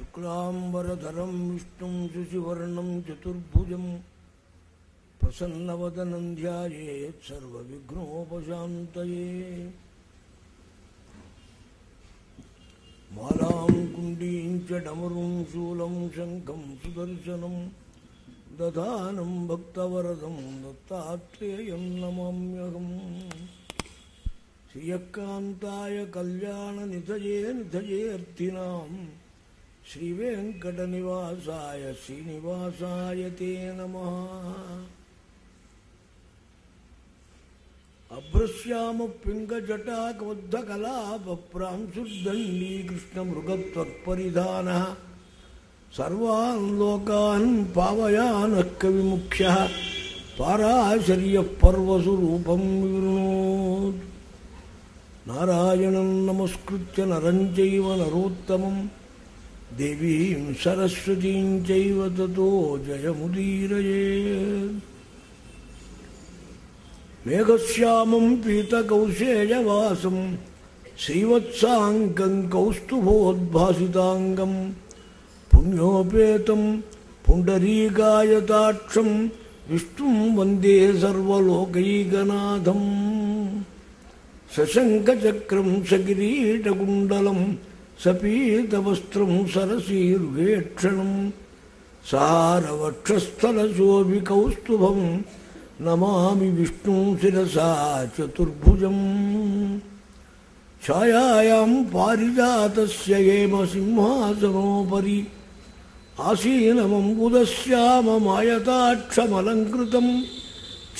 शुक्लाम्बरधरम् विष्णुम् शुशिवर्णम् चतुर्भुजम् सर्वविघ्नोपशान्तये। मालाम् कुण्डीम् च डमरुम् शूलम् शङ्खम् सुदर्शनम् दधानम् भक्तवरदम् दत्तात्रेयम् नमाम्यहम्। श्रियक्कान्ताय कल्याणनिधये निधयेऽर्थिनाम् श्रीवेङ्कटनिवासाय श्रीनिवासाय ते नमः। अभ्रश्यामपिङ्गजटाकब्द्धकलाप्रां सुदण्डीकृष्णमृगत्वत्परिधानः सर्वान् लोकान् पावयानः कविमुख्यः पाराचर्यः पर्वसुरूपम् विवृणो नारायणं नमस्कृत्य नरञ्जैव नरोत्तमम्। देवीं सरस्वतीं चैव ततो जयमुदीरये। मेघश्यामं पीतकौशेयवासं श्रीवत्साङ्गं कौस्तुभोद्भासिताङ्गं पुण्योपेतं पुण्डरीकायताक्षं विष्णुं वंदे सर्वलोकैकनाथम्। सशङ्खचक्रं सकिरीटकुण्डलम् सपीत वस्त्र सरसीक्षण सपीतवस्त्रं सरसीर्वेक्षणं सारवक्षस्थलशोभिकौस्तुभं नमामि विष्णुं शिरसा चतुर्भुजम् छायायां पारिजातस्य येम सिंहासनोपरि आसीनमम्बुदश्याममायताक्षमलङ्कृतम्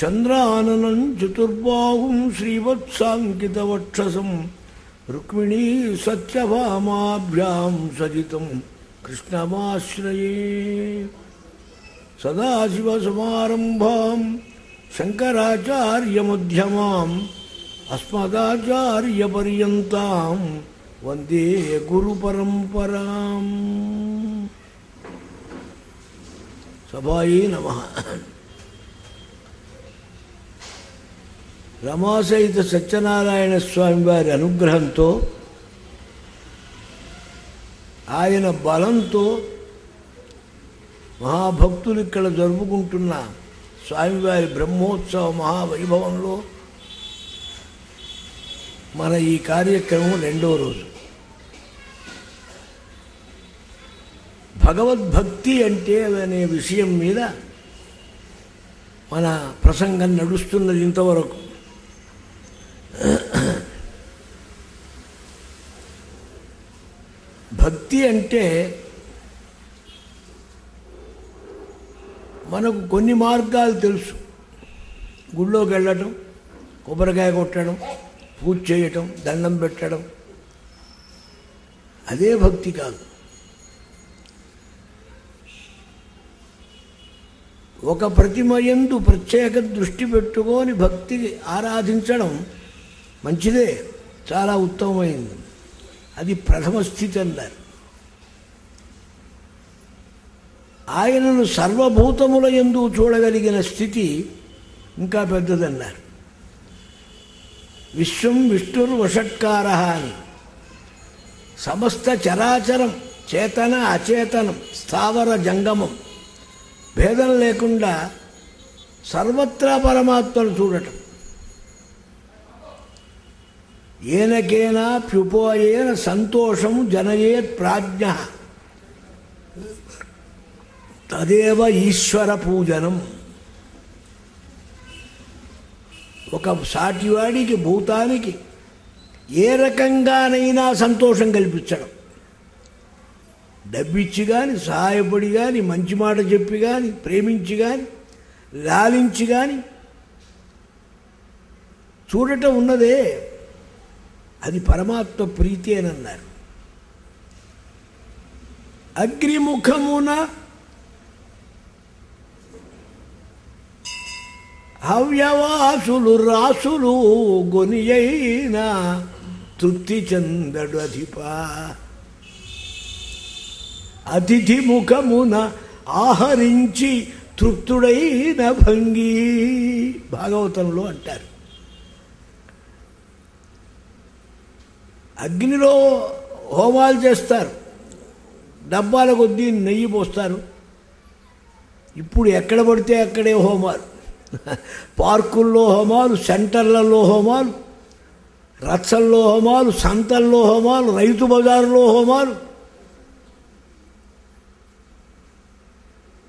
चंद्रानन चतुर्बाहुं श्रीवत्साङ्कितवक्षसम् रुक्मिणी सच्चभामाभ्यां सजितं कृष्णमाश्रये। सदाशिवसमारम्भां अस्मदाचार्य पर्यता वंदे गुरुपरंपरा सभाई नमः। రమాసహిత సత్యనారాయణ స్వామి వారి అనుగ్రహంతో ఆయన బలంతో మహాభక్తులు ఇక్కడ జరుపుకుంటున్న స్వామివారి బ్రహ్మోత్సవ మహావైభవంలో మన ఈ కార్యక్రమం రెండో రోజు. భగవద్భక్తి అంటే అనే విషయం మీద మన ప్రసంగం నడుస్తున్నది ఇంతవరకు. భక్తి అంటే మనకు కొన్ని మార్గాలు తెలుసు. గుళ్ళోకి వెళ్ళటం కొబ్బరికాయ కొట్టడం పూజ చేయటం దండం పెట్టడం. అదే భక్తి కాదు. ఒక ప్రతిమయందు ప్రత్యేక దృష్టి పెట్టుకొని భక్తి ఆరాధించడం మంచిదే. చాలా ఉత్తమమైంది. అది ప్రథమ స్థితి అన్నారు. ఆయనను సర్వభూతముల ఎందు చూడగలిగిన స్థితి ఇంకా పెద్దదన్నారు. విశ్వం విష్ణుర్ వషట్కార అని. సమస్త చరాచరం చేతన అచేతనం స్థావర జంగమం భేదం లేకుండా సర్వత్రా పరమాత్మను చూడటం. ఏనకేనా ప్యుపోయేన సంతోషం జనయేత్ ప్రాజ్ఞ. తదేవ ఈశ్వర పూజనం. ఒక సాటివాడికి భూతానికి ఏ రకంగానైనా సంతోషం కల్పించడం. డబ్బిచ్చి కానీ సహాయపడి కానీ మంచి మాట చెప్పి కానీ ప్రేమించి కానీ లాలించి కానీ చూడటం ఉన్నదే. అది పరమాత్మ ప్రీతి అని అన్నారు. అగ్నిముఖమున హవ్యవాసులు రాసులు గొనియైన తృప్తి చెందడు అధిప. అతిథి ముఖమున ఆహరించి తృప్తుడైన భంగి భాగవతంలో అంటారు. అగ్నిలో హోమాలు చేస్తారు. డబ్బాల కొద్దీ నెయ్యి పోస్తారు. ఇప్పుడు ఎక్కడ పడితే అక్కడే హోమాలు. పార్కుల్లో హోమాలు సెంటర్లలో హోమాలు రచ్చల్లో హోమాలు సంతల్లో హోమాలు రైతు బజారులో హోమాలు.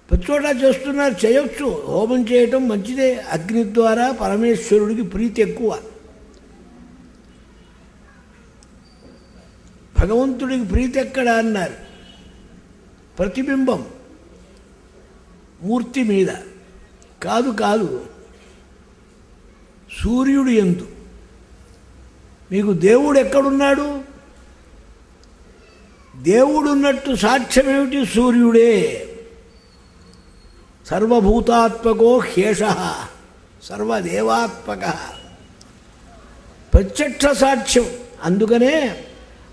ప్రతిచోట చేస్తున్నారు చేయొచ్చు. హోమం చేయటం మంచిదే. అగ్ని ద్వారా పరమేశ్వరుడికి ప్రీతి ఎక్కువ. భగవంతుడికి ప్రీతి ఎక్కడ అన్నారు. ప్రతిబింబం మూర్తి మీద. కాదు కాదు. సూర్యుడు ఎందు. మీకు దేవుడు ఎక్కడున్నాడు? దేవుడున్నట్టు సాక్ష్యమేమిటి? సూర్యుడే. సర్వభూతాత్మకో హేష సర్వదేవాత్మక. ప్రత్యక్ష సాక్ష్యం. అందుకనే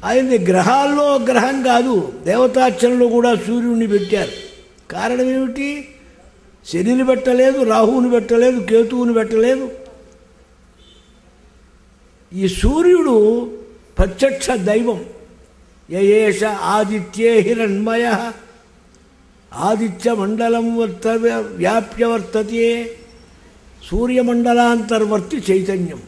ఆయనది గ్రహాల్లో గ్రహం కాదు దేవతార్చనలో కూడా సూర్యుడిని పెట్టారు. కారణం ఏమిటి? శనిని పెట్టలేదు రాహువుని పెట్టలేదు కేతువుని పెట్టలేదు. ఈ సూర్యుడు ప్రత్యక్ష దైవం. యయేష ఆదిత్యే హిరణ్మయ. ఆదిత్యమండలం వర్త వ్యాప్య వర్తతే. సూర్యమండలాంతర్వర్తి చైతన్యం.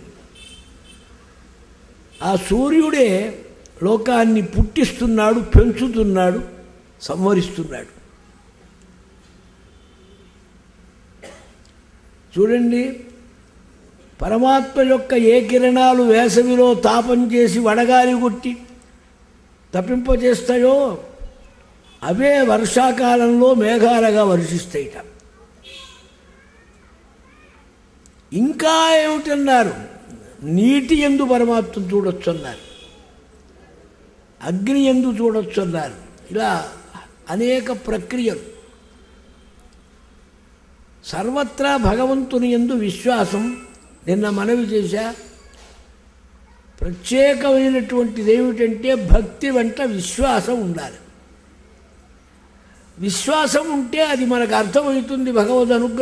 ఆ సూర్యుడే లోకాన్ని పుట్టిస్తున్నాడు పెంచుతున్నాడు సంవరిస్తున్నాడు. చూడండి పరమాత్మ యొక్క ఏ కిరణాలు వేసవిలో తాపం చేసి వడగాలి కొట్టి తప్పింపజేస్తాయో అవే వర్షాకాలంలో మేఘాలుగా వర్షిస్తాయిట. ఇంకా ఏమిటన్నారు? నీటి ఎందు పరమాత్మను చూడొచ్చు అన్నారు అగ్ని ఎందు చూడొచ్చు అన్నారు. ఇలా అనేక ప్రక్రియలు. సర్వత్రా భగవంతుని ఎందు విశ్వాసం నిన్న మనవి చేశా. ప్రత్యేకమైనటువంటిది ఏమిటంటే భక్తి వెంట విశ్వాసం ఉండాలి. విశ్వాసం ఉంటే అది మనకు అర్థమవుతుంది భగవద్ అనుగ్రహం.